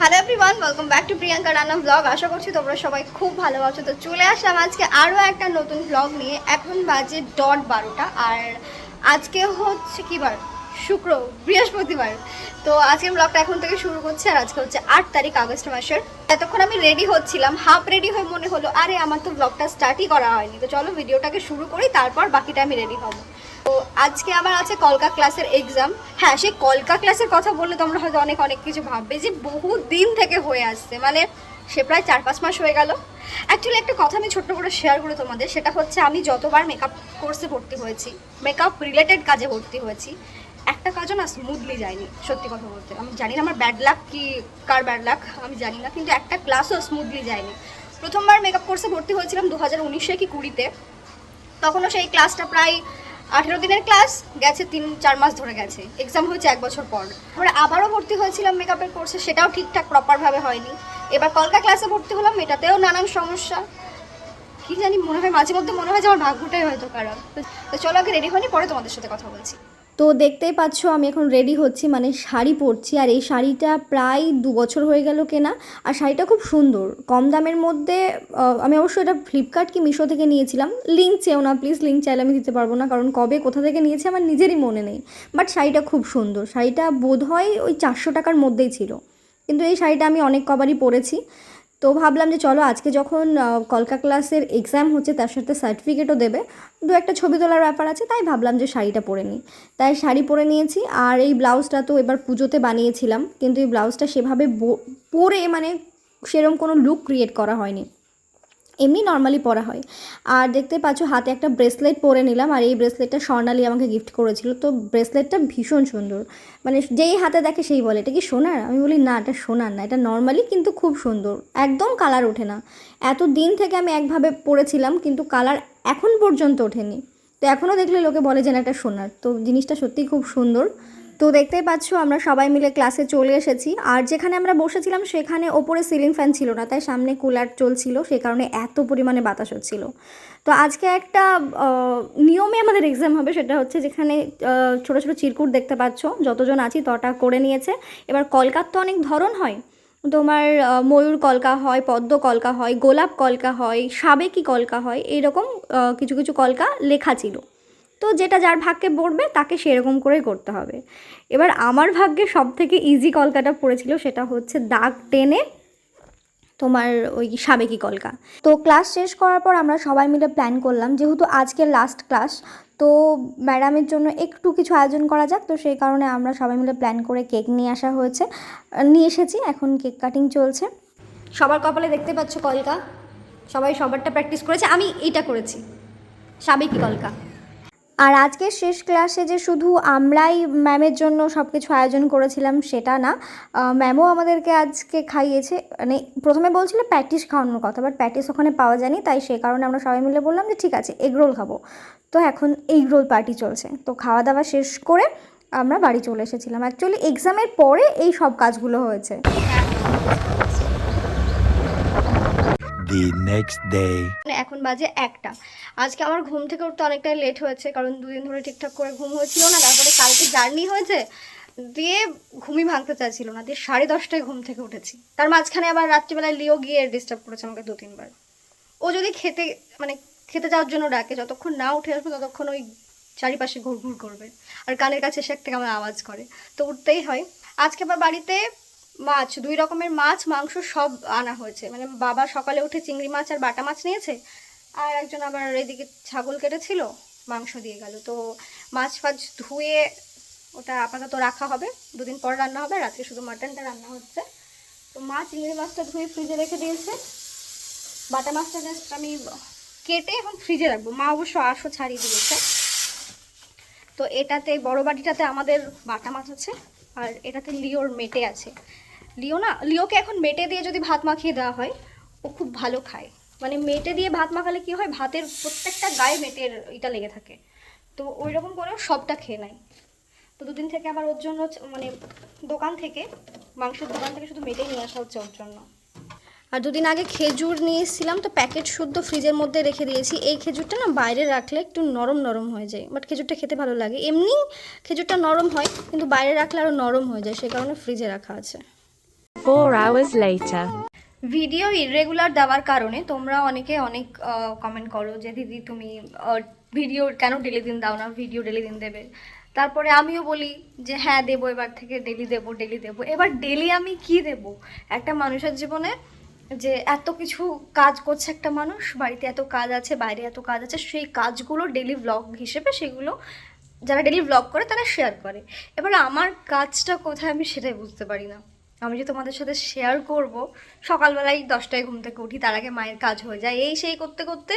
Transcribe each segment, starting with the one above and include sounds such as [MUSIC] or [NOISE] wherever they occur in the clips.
Hello everyone welcome back to Priyanka রান্না blog আশা করছি তোমরা সবাই খুব ভালো আছো। তো চলে আসলাম আজকে আরও একটা নতুন ব্লগ নিয়ে। এখন বাজে ডট বারোটা, আর আজকে হচ্ছে কি বার? শুক্র, বৃহস্পতিবার। তো আজকের ব্লগটা এখন থেকে শুরু করছে, আর আজকে হচ্ছে আট তারিখ, আগস্ট মাসের। এতক্ষণ আমি রেডি হচ্ছিলাম হাফ রেডি হয়ে মনে হলো, আরে আমার তো ব্লগটা স্টার্টই করা হয়নি। তো চলো ভিডিওটাকে শুরু করি, তারপর বাকিটা আমি রেডি হব। তো আজকে আমার আছে কলকা ক্লাসের এক্সাম হ্যাঁ সেই কলকা ক্লাসের কথা বললে তোমরা হয়তো অনেক অনেক কিছু ভাববে যে বহু দিন থেকে হয়ে আসছে। মানে সে প্রায় চার, পাঁচ মাস হয়ে গেল। অ্যাকচুয়ালি একটা কথা আমি ছোট্ট করে শেয়ার করি তোমাদের, সেটা হচ্ছে আমি যতবার মেকআপ কোর্সে ভর্তি হয়েছি মেকআপ রিলেটেড কাজে ভর্তি হয়েছি, একটা কাজও না স্মুথলি যায়নি, সত্যি কথা বলতে। আমি জানি না আমার ব্যাড লাক কি, কার ব্যাড লাক আমি জানি না, কিন্তু একটা ক্লাসও স্মুথলি যায়নি। প্রথমবার মেকআপ কোর্সে ভর্তি হয়েছিলাম দু হাজার উনিশে কি কুড়িতে। তখনও সেই ক্লাসটা প্রায় আঠেরো দিনের ক্লাস গেছে, তিন, চার মাস ধরে গেছে। এক্সাম হয়েছে এক বছর পর। তারপরে আবারও ভর্তি হয়েছিলাম মেকআপের কোর্সে সেটাও ঠিকঠাক প্রপারভাবে হয়নি। এবার কলকা ক্লাসে ভর্তি হলাম, এটাতেও নানান সমস্যা। কি জানি মনে হয়, মাঝে মধ্যে মনে হয় যে আমার ভাগ্যটাই হয়তো খারাপ। তো চলো আগে রেডি হয়নি পরে তোমাদের সাথে কথা বলছি। তো দেখতেই পাচ্ছ, আমি এখন রেডি হচ্ছি মানে শাড়ি পরছি। আর এই শাড়িটা প্রায় দু বছর হয়ে গেল কেনা। আর শাড়িটা খুব সুন্দর। কম দামের মধ্যে আমি অবশ্যই এটা ফ্লিপকার্ট কি মিশো থেকে নিয়েছিলাম। লিঙ্ক চেও না প্লিজ লিঙ্ক চাইলে আমি দিতে পারব না, কারণ কবে, কোথা থেকে নিয়েছি আমার নিজেরই মনে নেই। বাট শাড়িটা খুব সুন্দর। শাড়িটা বোধ হয় ওই চারশো টাকার মধ্যেই ছিল। কিন্তু এই শাড়িটা আমি অনেক কবারই পরেছি। তো ভাবলাম যে চলো আজকে যখন কলকা ক্লাসের এক্সাম হচ্ছে তার সাথে সার্টিফিকেটও দেবে। দু একটা ছবি তোলার ব্যাপার আছে, তাই ভাবলাম যে শাড়িটা পরে নিই। তাই শাড়ি পরে নিয়েছি, আর এই ব্লাউজটা তো এবার পুজোতে বানিয়েছিলাম, কিন্তু এই ব্লাউজটা সেভাবে পরে মানে সেরম কোনো লুক ক্রিয়েট করা হয়নি। এমনি নর্মালি পরা হয়। আর দেখতে পাচ্ছ, হাতে একটা ব্রেসলেট পরে নিলাম, আর এই ব্রেসলেটটা স্বর্ণালী আমাকে গিফট করেছিল। তো ব্রেসলেটটা ভীষণ সুন্দর। মানে যেই হাতে দেখে সেই বলে, এটা কি সোনার? আমি বলি, না, এটা সোনার না, এটা নর্মালি কিন্তু খুব সুন্দর। একদম কালার ওঠে না। এত দিন থেকে আমি একভাবে পরেছিলাম, কিন্তু কালার এখন পর্যন্ত ওঠেনি। তো এখনও দেখলে লোকে বলে যে, না, এটা সোনার। তো জিনিসটা সত্যিই খুব সুন্দর। তো দেখতেই পাচ্ছ আমরা সবাই মিলে ক্লাসে চলে এসেছি। আর যেখানে আমরা বসেছিলাম সেখানে ওপরে সিলিং ফ্যান ছিল না তাই সামনে কুলার চলছিল সে কারণে এত পরিমাণে বাতাস হচ্ছিল। তো আজকে একটা নিয়মে আমাদের এক্সাম হবে সেটা হচ্ছে যেখানে ছোট ছোট চিরকুট দেখতে পাচ্ছ যতজন আছি তটা করে নিয়েছে। এবার কলকার তো অনেক ধরন হয়। তোমার ময়ূর কলকা হয় পদ্ম কলকা হয় গোলাপ কলকা হয় সাবেকি কলকা হয় এইরকম আহ, কিছু কিছু কলকা লেখা ছিল। তো যেটা যার ভাগ্যে পড়বে তাকে সেরকম করেই করতে হবে। এবার আমার ভাগ্যে সব থেকে ইজি কলকাটা পড়েছিল সেটা হচ্ছে দাগ টেনে তোমার ওই সাবেকি কলকা। তো ক্লাস শেষ করার পর আমরা সবাই মিলে প্ল্যান করলাম, যেহেতু আজকে লাস্ট ক্লাস তো ম্যাডামের জন্য একটু কিছু আয়োজন করা যাক। তো সেই কারণে আমরা সবাই মিলে প্ল্যান করে কেক নিয়ে আসা হয়েছে। নিয়ে এসেছি, এখন কেক কাটিং চলছে। সবার কপালে দেখতে পাচ্ছ কলকা? সবাই সবারটা প্র্যাকটিস করেছে। আমি এইটা করেছি, সাবেকি কলকা। আর আজকের শেষ ক্লাসে যে শুধু আমরাই ম্যামের জন্য সব কিছু আয়োজন করেছিলাম, সেটা না। ম্যামও আমাদেরকে আজকে খাইয়েছে। মানে প্রথমে বলছিল প্যাটিস খাওয়ানোর কথা বাট প্যাটিস ওখানে পাওয়া যায়নি, তাই সেই কারণে আমরা সবাই মিলে বললাম যে ঠিক আছে এগ রোল খাব। তো এখন এগ রোল পার্টি চলছে। তো খাওয়া দাওয়া শেষ করে আমরা বাড়ি চলে এসেছিলাম। অ্যাকচুয়ালি এক্সামের পরে এই সব কাজগুলো হয়েছে। Next day. মানে এখন বাজে একটা। আজকে আমার ঘুম থেকে উঠতে অনেকটাই লেট হয়েছে, কারণ দুদিন ধরে ঠিকঠাক করে ঘুম হয়েছিল না তারপরে কালকে জার্নি হয়েছে, দিয়ে ঘুমই ভাঙতে চাইছিল না, দিয়ে সাড়ে দশটায় ঘুম থেকে উঠেছি। তার মাঝখানে আবার রাত্রিবেলায় লিও গিয়ে ডিস্টার্ব করেছে আমাকে দু তিনবার ও যদি খেতে মানে খেতে যাওয়ার জন্য ডাকে, যতক্ষণ না উঠে আসবে ততক্ষণ ওই চারিপাশে ঘুরঘুর করবে। আর কানের কাছে এসে একটা আমার আওয়াজ করে। তো উঠতেই হয়। আজকে আবার বাড়িতে মাছ, দুই রকমের মাছ, মাংস সব আনা হয়েছে। মানে বাবা সকালে উঠে চিংড়ি মাছ আর বাটা মাছ নিয়েছে, আর একজন আবার এদিকে ছাগল কেটেছিল, মাংস দিয়ে গেল। তো মাছ ফাছ ধুয়ে ওটা আপাতত রাখা হবে। দুদিন পর রান্না হবে, রাত্রে শুধু মাটনটা রান্না হচ্ছে। তো মা চিংড়ি মাছটা ধুয়ে ফ্রিজে রেখে দিয়েছে। বাটা মাছটা জাস্ট আমি কেটে এখন ফ্রিজে রাখব। মা অবশ্য আশো ছাড়িয়ে দিয়েছে। তো এটাতে, বড় বাটিটাতে আমাদের বাটা মাছ আছে, আর এটাতে লিওর মেটে আছে। লিও না, লিওকে এখন মেটে দিয়ে যদি ভাত মাখিয়ে দেওয়া হয়, ও খুব ভালো খায়। মানে মেটে দিয়ে ভাত মাখালে কি হয়, ভাতের প্রত্যেকটা গায়ে মেটের এটা লেগে থাকে। তো ওই রকম করে সবটা খেয়ে নেয়। তো দুদিন থেকে আবার ওর জন্য মানে দোকান থেকে, মাংসের দোকান থেকে শুধু মেটেই নিয়ে আসা হচ্ছে ওর জন্য। আর দুদিন আগে খেজুর নিয়ে এসেছিলাম, তো প্যাকেট শুদ্ধ ফ্রিজের মধ্যে রেখে দিয়েছি। এই খেজুরটা না বাইরে রাখলে একটু নরম নরম হয়ে যায়, বাট খেজুরটা খেতে ভালো লাগে। এমনি খেজুরটা নরম হয়, কিন্তু বাইরে রাখলে আরও নরম হয়ে যায়, সে কারণে ফ্রিজে রাখা আছে। Four hours later. Video irregular দেওয়ার কারণে তোমরা অনেকে অনেক কমেন্ট করো যে, দিদি, তুমি ভিডিও কেন ডেলি দিন দাও না? ভিডিও ডেলি দিন দেবে। তারপরে আমিও বলি যে হ্যাঁ দেবো, এবার থেকে ডেলি দেবো ডেলি দেবো। এবার ডেলি আমি কি দেব? একটা মানুষের জীবনে যে এত কিছু কাজ করছে একটা মানুষ, বাড়িতে এত কাজ আছে, বাইরে এত কাজ আছে, সেই কাজগুলো ডেলি ব্লগ হিসেবে সেগুলো যারা ডেলি ব্লগ করে তারা শেয়ার করে। এবার আমার কাজটা কোথায় আমি সেটাই বুঝতে পারি না। আমি যে তোমাদের সাথে শেয়ার করব, সকালবেলায় দশটায় ঘুম থেকে উঠি, তার আগে মায়ের কাজ হয়ে যায়। এই সেই করতে করতে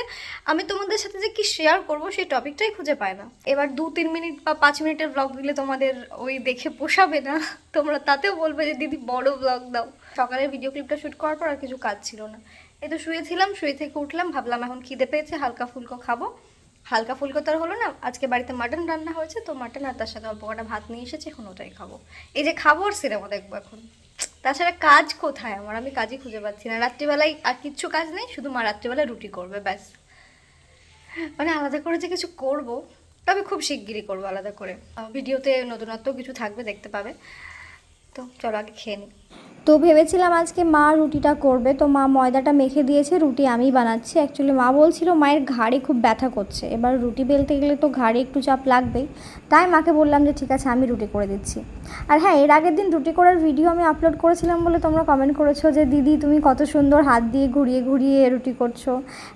আমি তোমাদের সাথে যে কি শেয়ার করব সেই টপিকটাই খুঁজে পায় না। এবার দু তিন মিনিট বা পাঁচ মিনিটের ব্লগ দিলে তোমাদের ওই দেখে পোষাবে না। তোমরা তাতেও বলবে যে, দিদি, বড় ব্লগ দাও। সকালের ভিডিও ক্লিপটা শ্যুট করার পর আর কিছু কাজ ছিল না। এই তো শুয়েছিলাম, শুয়ে থেকে উঠলাম, ভাবলাম এখন খিদে পেয়েছে, হালকা ফুলকো খাব। হালকা ফুলকো তো আর হলো না, আজকে বাড়িতে মাটন রান্না হয়েছে, তো মাটন আর তার সাথে অল্প কটা ভাত নিয়ে এসেছে, এখন ওটাই খাব। এই যে খাব আর সিনেমা দেখব এখন। তাছাড়া কাজ কোথায়? আমার আমি কাজই খুঁজে পাচ্ছি না। রাত্রিবেলায় আর কিচ্ছু কাজ নেই, শুধু মা রাত্রিবেলায় রুটি করবে, ব্যাস। মানে আলাদা করে যে কিছু করব, তবে খুব শিগগিরই করব আলাদা করে। ভিডিওতে নতুনত্ব কিছু থাকবে, দেখতে পাবে। তো চলো আগে খেয়ে নিই তো ভেবেছিলাম আজকে মা রুটিটা করবে। তো মা ময়দাটা মেখে দিয়েছে, রুটি আমি বানাচ্ছি। অ্যাকচুয়ালি মা বলছিল মায়ের ঘাড়ে খুব ব্যথা করছে। এবার রুটি বেলতে গেলে তো ঘাড়ে একটু চাপ লাগবেই। তাই মাকে বললাম যে ঠিক আছে, আমি রুটি করে দিচ্ছি। আর হ্যাঁ এর আগের দিন রুটি করার ভিডিও আমি আপলোড করেছিলাম বলে তোমরা কমেন্ট করেছ যে, দিদি, তুমি কত সুন্দর হাত দিয়ে ঘুরিয়ে ঘুরিয়ে রুটি করছ।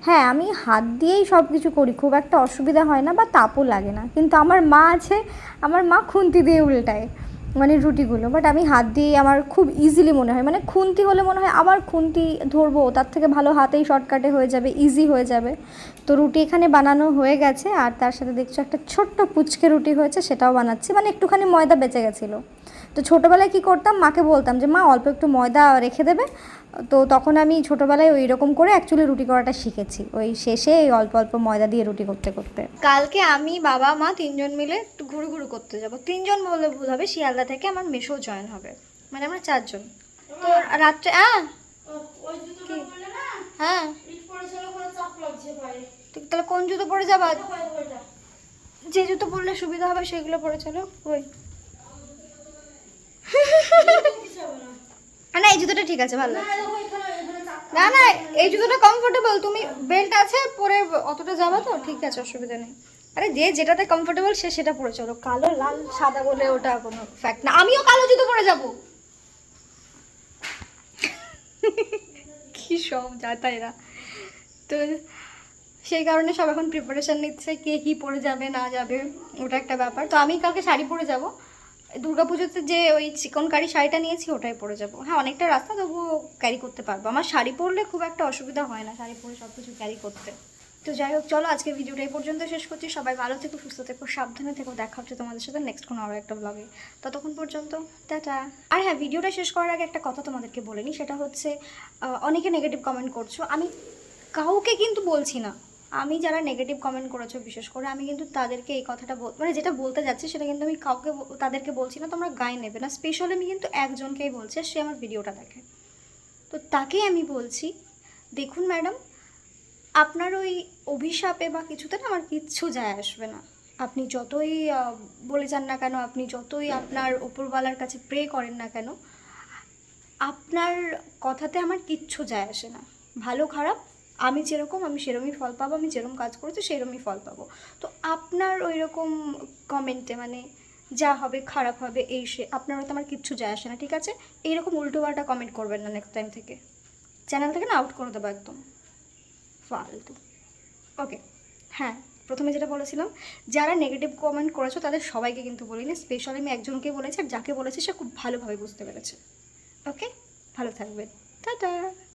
হ্যাঁ আমি হাত দিয়েই সব কিছু করি, খুব একটা অসুবিধা হয় না বা তাপও লাগে না। কিন্তু আমার মা আছে, আমার মা খুন্তি দিয়ে উল্টায়। মানে রুটিগুলো বাট আমি হাত দিয়ে আমার খুব ইজিলি মনে হয় মানে খুন্তি হলে মনে হয় আবার খুন্তি ধরবো, তার থেকে ভালো হাতেই শর্টকাটে হয়ে যাবে ইজি হয়ে যাবে। তো রুটি এখানে বানানো হয়ে গেছে, আর তার সাথে দেখছ একটা ছোট্ট পুচকে রুটি হয়েছে, সেটাও বানাচ্ছি মানে একটুখানি ময়দা বেঁচে গেছিল। তো ছোটোবেলায় কী করতাম, মাকে বলতাম যে, মা, অল্প একটু ময়দা রেখে দেবে তো তখন আমি ছোটোবেলায় ওই রকম করে অ্যাকচুয়ালি রুটি করাটা শিখেছি। ওই শেষে এই অল্প অল্প ময়দা দিয়ে রুটি করতে করতে। কালকে আমি বাবা, মা তিনজন মিলে একটু ঘুরু ঘুরু করতে যাব। তিনজন বললে ভুল হবে, শিয়ালদা থেকে আমার মেশো জয়েন হবে। মানে আমরা চারজন। তো রাত্রে হ্যাঁ? হ্যাঁ তাহলে কোন জুতো পরে যাবা? যে জুতো পরলে সুবিধা হবে সেগুলো পরে চলো, ওই। [LAUGHS] না, এই জুতোটা ঠিক আছে ভালো না না এই জুতোটা কমফোর্টেবল তুমি বেল্ট আছে পরে অতটা যাবা তো ঠিক আছে অসুবিধা নেই। আরে যে যেটাতে কমফোর্টেবল সে সেটা পরে চলো। কালো লাল সাদা বলে ওটা কোনো ফ্যাক্ট না। আমিও কালো জুতো পরে যাব। কি সব যাতা এরা তো সেই কারণে সব এখন প্রিপারেশান নিচ্ছে কে কি পরে যাবে না যাবে ওটা একটা ব্যাপার। তো আমি কালকে শাড়ি পরে যাব। দুর্গাপুজোতে যে ওই চিকন কারি শাড়িটা নিয়েছি, ওটাই পরে যাব। হ্যাঁ অনেকটা রাস্তা তবুও ক্যারি করতে পারব। আমার শাড়ি পরলে খুব একটা অসুবিধা হয় না, শাড়ি পরে সব কিছু ক্যারি করতে। তো যাই হোক, চলো আজকে ভিডিওটা এই পর্যন্ত শেষ করছি। সবাই ভালো থেকো, সুস্থ থেকো, সাবধানে থেকো। দেখা হচ্ছে তোমাদের সাথে নেক্সট কোনো আরও একটা ব্লগে ততক্ষণ পর্যন্ত, টাটা। আর হ্যাঁ ভিডিওটা শেষ করার আগে একটা কথা তোমাদেরকে বলে নিই। সেটা হচ্ছে অনেকে নেগেটিভ কমেন্ট করছ। আমি কাউকে কিন্তু বলছি না। আমি যারা নেগেটিভ কমেন্ট করেছ, বিশেষ করে আমি কিন্তু তাদেরকে এই কথাটা বল- মানে যেটা বলতে যাচ্ছি সেটা কিন্তু আমি কাউকে তাদেরকে বলছি না, তোমরা গায়ে নেবে না। স্পেশালি আমি কিন্তু একজনকেই বলছি সে আমার ভিডিওটা দেখে। তো তাকেই আমি বলছি, দেখুন ম্যাডাম, আপনার ওই অভিশাপে বা কিছুতে না আমার কিচ্ছু যায় আসবে না। আপনি যতই বলে যান না কেন, আপনি যতই আপনার ওপরওয়ালার কাছে প্রে করেন না কেন, আপনার কথাতে আমার কিচ্ছু যায় আসে না। ভালো খারাপ আমি যেরকম, আমি সেরকমই ফল পাবো, আমি যেরকম কাজ করেছি সেরকমই ফল পাবো। তো আপনার ওই রকম কমেন্টে মানে যা হবে খারাপ হবে, এই সে, আপনার হয়তো আমার কিচ্ছু যায় আসে না, ঠিক আছে? এইরকম উল্টোপাল্টা কমেন্ট করবেন না নেক্সট টাইম থেকে। চ্যানেল থেকে না আউট করে দেবো একদম। ফালতু। ওকে হ্যাঁ প্রথমে যেটা বলেছিলাম, যারা নেগেটিভ কমেন্ট করেছ তাদের সবাইকে কিন্তু বলি বলিনি স্পেশালি আমি একজনকে বলেছি আর যাকে বলেছি সে খুব ভালোভাবে বুঝতে পেরেছে। ওকে ভালো থাকবেন। টাটা